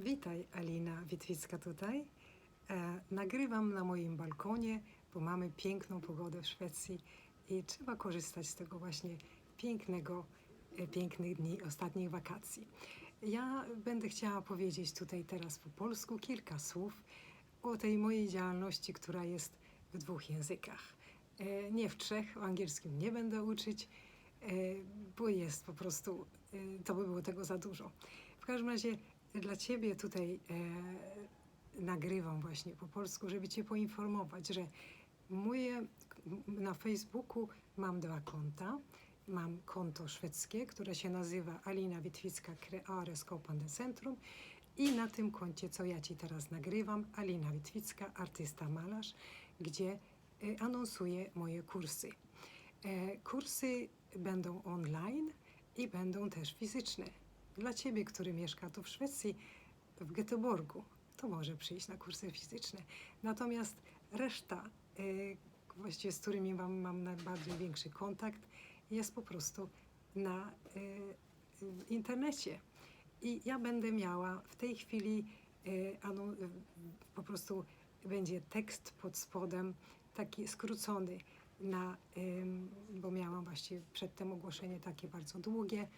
Witaj, Alina Witwicka tutaj. E, nagrywam na moim balkonie, bo mamy piękną pogodę w Szwecji i trzeba korzystać z tego właśnie pięknego, e, pięknych dni ostatnich wakacji. Ja będę chciała powiedzieć tutaj teraz po polsku kilka słów o tej mojej działalności, która jest w dwóch językach. E, nie w trzech, o angielskim nie będę uczyć, e, bo jest po prostu, e, to by było tego za dużo. W każdym razie dla Ciebie tutaj e, nagrywam właśnie po polsku, żeby Cię poinformować, że moje, na Facebooku mam dwa konta. Mam konto szwedzkie, które się nazywa Alina Witwicka Kreare Skapande Centrum i na tym koncie, co ja Ci teraz nagrywam, Alina Witwicka, artysta malarz, gdzie e, anonsuję moje kursy. E, Kursy będą online i będą też fizyczne. Dla Ciebie, który mieszka tu w Szwecji, w Göteborgu, to może przyjść na kursy fizyczne. Natomiast reszta, y, właściwie z którymi mam, mam najbardziej większy kontakt, jest po prostu na w internecie. I ja będę miała w tej chwili, y, anu, po prostu będzie tekst pod spodem, taki skrócony, na, bo miałam właściwie przedtem ogłoszenie takie bardzo długie,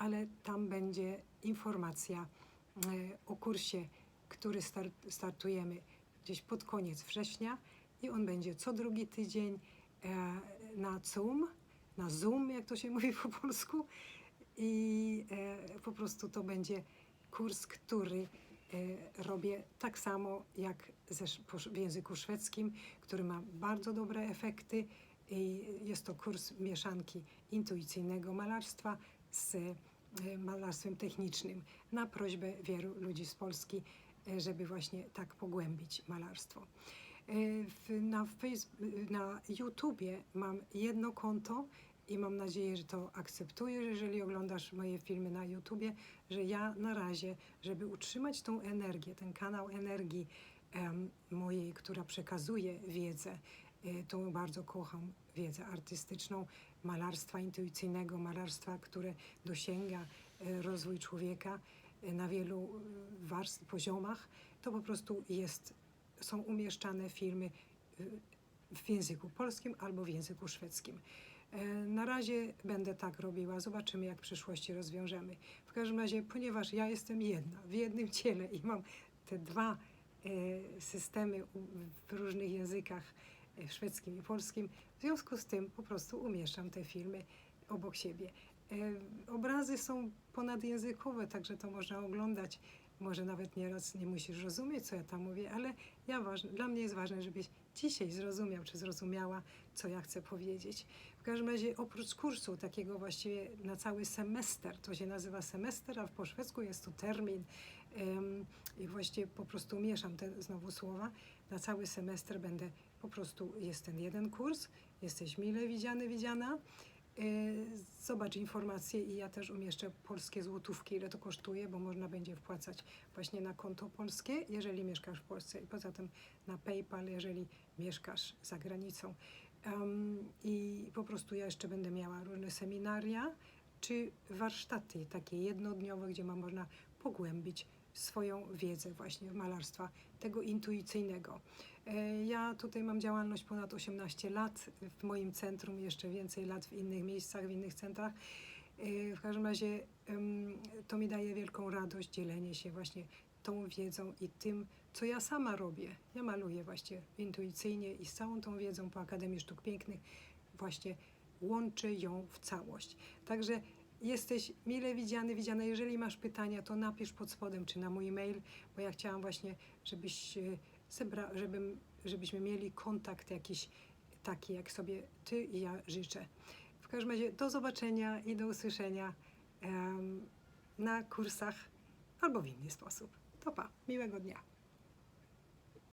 ale tam będzie informacja e, o kursie, który start, startujemy gdzieś pod koniec września i on będzie co drugi tydzień e, na Zoom, na Zoom, jak to się mówi po polsku. I e, po prostu to będzie kurs, który robię tak samo jak w języku szwedzkim, który ma bardzo dobre efekty. I jest to kurs mieszanki intuicyjnego malarstwa z malarstwem technicznym na prośbę wielu ludzi z Polski, e, żeby właśnie tak pogłębić malarstwo. E, na, Face- na YouTubie mam jedno konto i mam nadzieję, że to akceptujesz, jeżeli oglądasz moje filmy na YouTubie, że ja na razie, żeby utrzymać tą energię, ten kanał energii mojej, która przekazuje wiedzę, e, tą bardzo kocham wiedzę artystyczną, malarstwa intuicyjnego, malarstwa, które dosięga e, rozwój człowieka e, na wielu e, warstw, poziomach, to po prostu jest, są umieszczane filmy w języku polskim albo w języku szwedzkim. Na razie będę tak robiła, zobaczymy jak w przyszłości rozwiążemy. W każdym razie, ponieważ ja jestem jedna, w jednym ciele i mam te dwa systemy w różnych językach, szwedzkim i polskim, w związku z tym po prostu umieszczam te filmy obok siebie. E, Obrazy są ponadjęzykowe, także to można oglądać. Może nawet nieraz nie musisz rozumieć, co ja tam mówię, ale ja ważne, dla mnie jest ważne, żebyś dzisiaj zrozumiał, czy zrozumiała, co ja chcę powiedzieć. W każdym razie oprócz kursu takiego właściwie na cały semestr, to się nazywa semestr, a po szwedzku jest to termin i właściwie po prostu mieszam te znowu słowa. Na cały semestr będę, po prostu jest ten jeden kurs, jesteś mile widziany, widziana. E, Zobacz informacje i ja też umieszczę polskie złotówki, ile to kosztuje, bo można będzie wpłacać właśnie na konto polskie, jeżeli mieszkasz w Polsce i poza tym na PayPal, jeżeli mieszkasz za granicą. Em, I po prostu ja jeszcze będę miała różne seminaria czy warsztaty takie jednodniowe, gdzie ma można pogłębić swoją wiedzę właśnie malarstwa tego intuicyjnego. E, Ja tutaj mam działalność ponad 18 lat w moim centrum, jeszcze więcej lat w innych miejscach, w innych centrach. E, W każdym razie to mi daje wielką radość dzielenie się właśnie tą wiedzą i tym, co ja sama robię. Ja maluję właśnie intuicyjnie i z całą tą wiedzą po Akademii Sztuk Pięknych właśnie łączę ją w całość. Także jesteś mile widziany, widziana. Jeżeli masz pytania, to napisz pod spodem czy na mój mail, bo ja chciałam właśnie, żebyś e, zebra, żebym, żebyśmy mieli kontakt jakiś taki, jak sobie ty i ja życzę. W każdym razie do zobaczenia i do usłyszenia em, na kursach albo w inny sposób. To pa, miłego dnia.